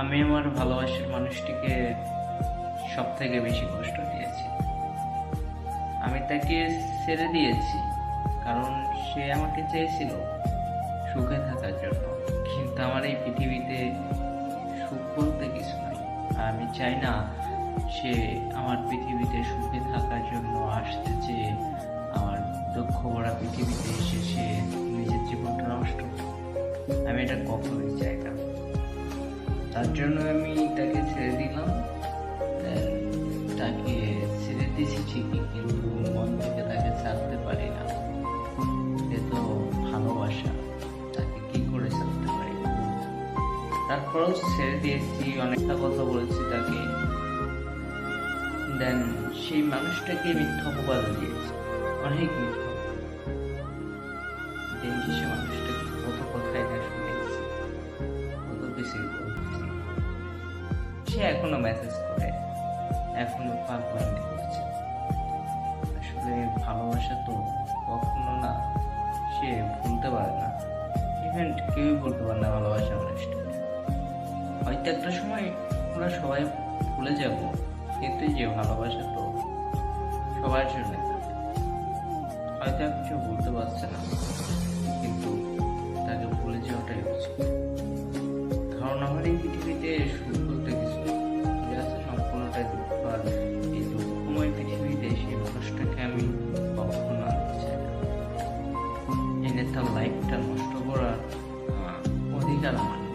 আমি আমার ভালোবাসার মানুষটিকে সব থেকে বেশি কষ্ট দিয়েছি। আমি তাকে ছেড়ে দিয়েছি, কারণ সে আমাকে চেয়েছিল সুখে থাকার জন্য। কিন্তু আমার এই পৃথিবীতে সুখ বলতে কিছু নাই। আমি চাই না সে আমার পৃথিবীতে সুখে থাকার জন্য আসতে চেয়ে আমার দুঃখ ভরা পৃথিবীতে এসে সে নিজের জীবনটা নষ্ট আমি এটা কখনোই চাই না। তার জন্য আমি তাকে ছেড়ে দিলাম। তাকে ছেড়ে দিয়েছি ঠিকই, কিন্তু মন থেকে তাকে ছাড়তে পারি না। এ তো ভালোবাসা, তাকে কি করে ছাড়তে পারি? তারপরেও ছেড়ে দিয়েছি, অনেকটা কথা বলেছি তাকে। দেন, সেই মানুষটাকে মিথ্যা অপবাদ দিয়েছি। অনেক মিথ্যা। দিন শেষে মানুষটাকে কত কথাই না শুনেছি, কত বলছি। সে এখনও মেসেজ করে। এখনও পাগলামি করছে। আসলে ভালোবাসা তো কখনো না, সে ভুলতে পারে না। ইভেন কেউই বলতে পারে না ভালোবাসা মানুষটাকে। হয়তো একটা সময় আমরা সবাই ভুলে যাব, কিন্তু যে ভালোবাসা তো সবার জন্য হয়তো কিছু বলতে পারছে না। naman.